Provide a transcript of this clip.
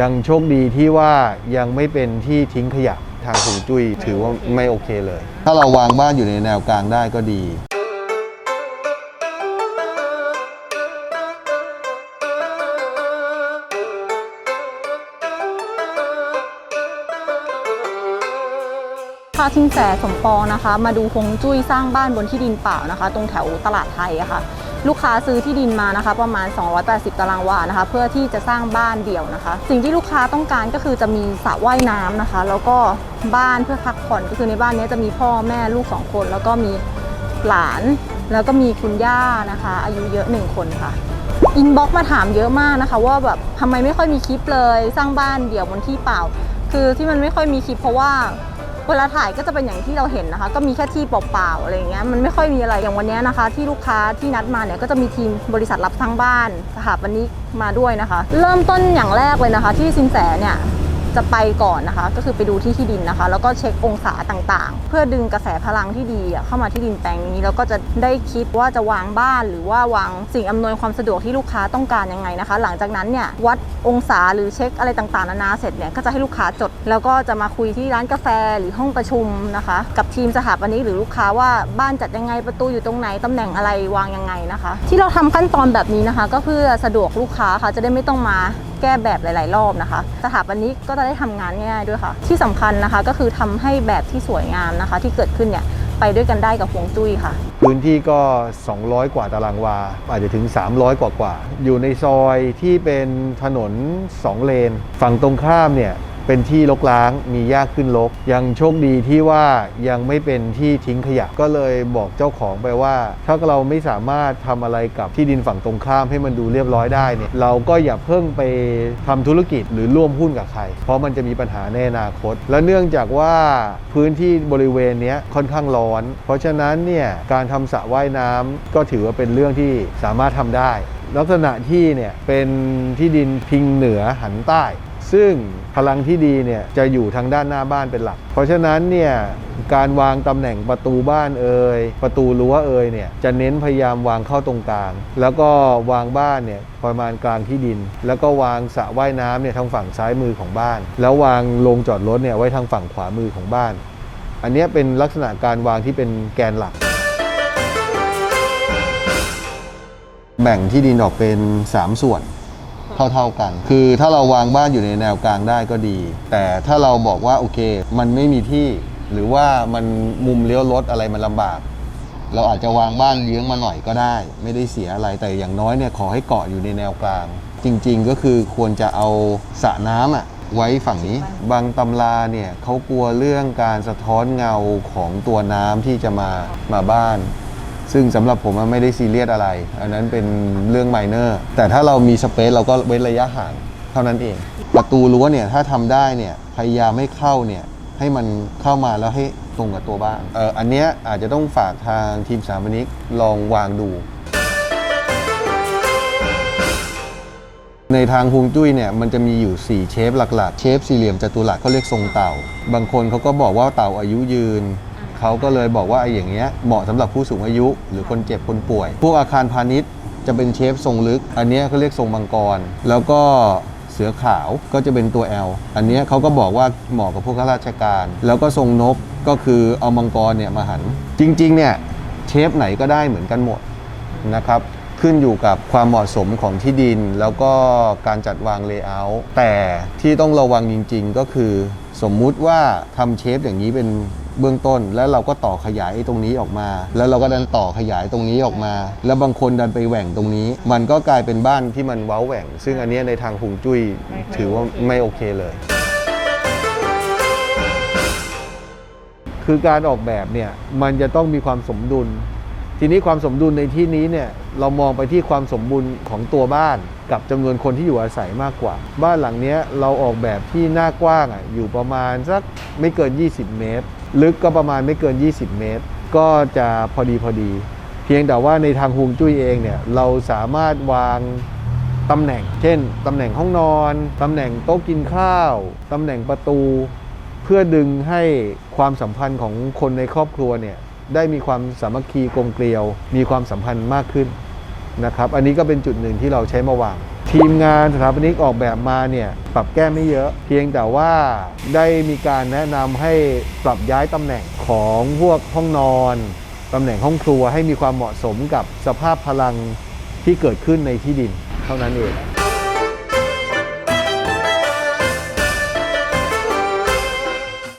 ยังโชคดีที่ว่ายังไม่เป็นที่ทิ้งขยะทางหูจุ้ยถือว่าไม่โอเคเลย ถ้าเราวางบ้านอยู่ในแนวกลางได้ก็ดีพาทิงแสสมปองนะคะ มาดูฮวงจุ้ยสร้างบ้านบนที่ดินเปล่านะคะ ตรงแถวตลาดไทยอะค่ะ ลูกค้าซื้อที่ดินมานะคะ ประมาณ 280 ตารางวานะคะ เพื่อที่จะสร้างบ้านเดี่ยวนะคะ สิ่งที่ลูกค้าต้องการก็คือจะมีสระว่ายน้ำนะคะ แล้วก็บ้านเพื่อพักผ่อนก็คือในบ้านนี้จะมีพ่อแม่ลูกสองคน แล้วก็มีหลาน แล้วก็มีคุณย่านะคะ อายุเยอะหนึ่งคนค่ะอินบ็อกมาถามเยอะมากนะคะ ว่าแบบทำไมไม่ค่อยมีคลิปเลย สร้างบ้านเดี่ยวบนที่เปล่า คือที่มันไม่ค่อยมีคลิปเพราะว่า เวลาถ่ายก็จะเป็นอย่างที่เราเห็นนะคะ ก็มีแค่ที่เปล่าๆอะไรอย่างเงี้ยมันไม่ค่อยมีอะไรอย่างวันนี้นะคะ ที่ลูกค้าที่นัดมาเนี่ยก็จะมีทีมบริษัทรับสร้างบ้านสถาปนิกมาด้วยนะคะ เริ่มต้นอย่างแรกเลยนะคะ ที่สินแสเนี่ย จะไปก่อนนะคะ ก็คือไปดูที่ที่ดินนะคะ แล้วก็เช็คองศาต่างๆ เพื่อดึงกระแสพลังที่ดีเข้ามาที่ดินแปลงนี้แล้วก็จะได้คิดว่าจะวางบ้าน หรือว่าวางสิ่งอำนวยความสะดวกที่ลูกค้าต้องการยังไงนะคะ หลังจากนั้นเนี่ยวัดองศาหรือเช็คอะไรต่างๆนานาเสร็จเนี่ยก็จะให้ลูกค้าจด แล้วก็จะมาคุยที่ร้านกาแฟหรือห้องประชุมนะคะ กับทีมสถาปนิกหรือลูกค้าว่าบ้านจัดยังไงประตูอยู่ตรงไหนตำแหน่งอะไรวางยังไงนะคะ ที่เราทำขั้นตอนแบบนี้นะคะ ก็เพื่อสะดวกลูกค้าค่ะจะได้ไม่ต้องมา แก้แบบหลาย ๆ รอบนะคะ สถาปนิกก็จะได้ทำงานง่ายๆด้วยค่ะ ที่สำคัญนะคะก็คือทำให้แบบที่สวยงามนะคะ ที่เกิดขึ้นเนี่ยไปด้วยกันได้กับฮวงจุ้ยค่ะ พื้นที่ก็ 200 กว่าตารางวา อาจจะถึง 300 กว่ากว่า อยู่ในซอยที่เป็นถนน 2 เลน ฝั่งตรงข้ามเนี่ย เป็นที่รกร้างมีหญ้าขึ้นรกยังโชคดีที่ว่ายังไม่เป็นที่ทิ้งขยะ ก็เลยบอกเจ้าของไปว่า ถ้าเราไม่สามารถทำอะไรกับที่ดินฝั่งตรงข้ามให้มันดูเรียบร้อยได้เนี่ยเราก็อย่าเพิ่งไปทำธุรกิจหรือร่วมหุ้นกับใคร เพราะมันจะมีปัญหาในอนาคต และเนื่องจากว่าพื้นที่บริเวณนี้ค่อนข้างร้อน เพราะฉะนั้นเนี่ยการทำสระว่ายน้ำก็ถือว่าเป็นเรื่องที่สามารถทำได้ ลักษณะที่เนี่ยเป็นที่ดินพิงเหนือหันใต้ ซึ่งพลังที่ดีเนี่ยจะอยู่ทางด้านหน้าบ้านเป็นหลัก เพราะฉะนั้นเนี่ยการวางตำแหน่งประตูบ้านเอ่ยประตูรั้วเอ่ยเนี่ยจะเน้นพยายามวางเข้าตรงกลาง แล้วก็วางบ้านเนี่ยประมาณกลางที่ดิน แล้วก็วางสระว่ายน้ำเนี่ยทางฝั่งซ้ายมือของบ้าน แล้ววางโรงจอดรถเนี่ยไว้ทางฝั่งขวามือของบ้าน อันนี้เป็นลักษณะการวางที่เป็นแกนหลักแบ่งที่ดินออกเป็น 3 ส่วน เท่าๆกัน คือถ้าเราวางบ้านอยู่ในแนวกลางได้ก็ดี แต่ถ้าเราบอกว่าโอเค มันไม่มีที่ หรือว่ามันมุมเลี้ยวรถอะไรมันลำบาก เราอาจจะวางบ้านเยื้องมาหน่อยก็ได้ ไม่ได้เสียอะไรแต่อย่างน้อยเนี่ยขอให้เกาะอยู่ในแนวกลาง จริงๆก็คือควรจะเอาสระน้ำอะไว้ฝั่งนี้ บางตำราเนี่ยเขากลัวเรื่องการสะท้อนเงาของตัวน้ำที่จะมามาบ้าน ซึ่งสำหรับผมไม่ได้ซีเรียสอะไร อันนั้นเป็นเรื่องไมเนอร์ แต่ถ้าเรามีสเปซเราก็เว้นระยะห่างเท่านั้นเอง ประตูรั้วเนี่ยถ้าทำได้เนี่ยพยายามให้เข้าเนี่ยให้มันเข้ามาแล้วให้ตรงกับตัวบ้านเอออันเนี้ยอาจจะต้องฝากทางทีมสาปนิกลองวางดู ในทางฮวงจุ้ยเนี่ยมันจะมีอยู่ 4 เชฟหลักๆ เชฟสี่เหลี่ยมจัตุรัสเขาเรียกทรงเต่า บางคนเขาก็บอกว่าเต่าอายุยืน เขาก็เลยบอกว่าไอ้อย่างเงี้ยเหมาะสำหรับผู้สูงอายุ หรือคนเจ็บคนป่วย พวกอาคารพาณิชย์จะเป็นเชฟทรงลึก อันเนี้ยเขาเรียกทรงมังกร แล้วก็เสือขาวก็จะเป็นตัว L อันเนี้ยเขาก็บอกว่าเหมาะกับพวกข้าราชการ แล้วก็ทรงนกก็คือเอามังกรเนี่ยมาหัน จริงๆเนี่ยเชฟไหนก็ได้เหมือนกันหมดนะครับขึ้นอยู่กับความเหมาะสมของที่ดิน แล้วก็การจัดวางเลเยอร์แต่ที่ต้องระวังจริง ๆ ก็คือ สมมุติว่าทำเชฟอย่างนี้เป็น เบื้องต้น แล้วเราก็ต่อขยายไอ้ตรงนี้ออกมา แล้วเราก็ดันต่อขยายตรงนี้ออกมา แล้วบางคนดันไปแหว่งตรงนี้ มันก็กลายเป็นบ้านที่มันเว้าแหว่ง ซึ่งอันเนี้ยในทางฮวงจุ้ยถือว่าไม่โอเคเลย คือการออกแบบเนี่ยมันจะต้องมีความสมดุล ทีนี้ความสมดุลในที่นี้เนี่ยเรามองไปที่ความสมบูรณ์ของตัวบ้านกับจำนวนคนที่อยู่อาศัยมากกว่า บ้านหลังเนี้ยเราออกแบบที่หน้ากว้างอะอยู่ประมาณสักไม่เกิน 20 เมตร ลึกก็ประมาณไม่เกิน 20 เมตร ก็จะพอดีพอดี เพียงแต่ว่าในทางฮวงจุ้ยเองเนี่ยเราสามารถวางตำแหน่ง เช่น ตำแหน่งห้องนอน ตำแหน่งโต๊ะกินข้าว ตำแหน่งประตู เพื่อดึงให้ความสัมพันธ์ของคนในครอบครัวเนี่ยได้มีความสามัคคีกลมเกลียว มีความสัมพันธ์มากขึ้นนะครับ อันนี้ก็เป็นจุดหนึ่งที่เราใช้มาวาง ทีมงานสถาปนิกออกแบบมาเนี่ยปรับแก้ไม่เยอะ เพียงแต่ว่าได้มีการแนะนำให้ปรับย้ายตำแหน่งของพวกห้องนอนตำแหน่งห้องครัวให้มีความเหมาะสมกับสภาพพลังที่เกิดขึ้นในที่ดินเท่านั้นเอง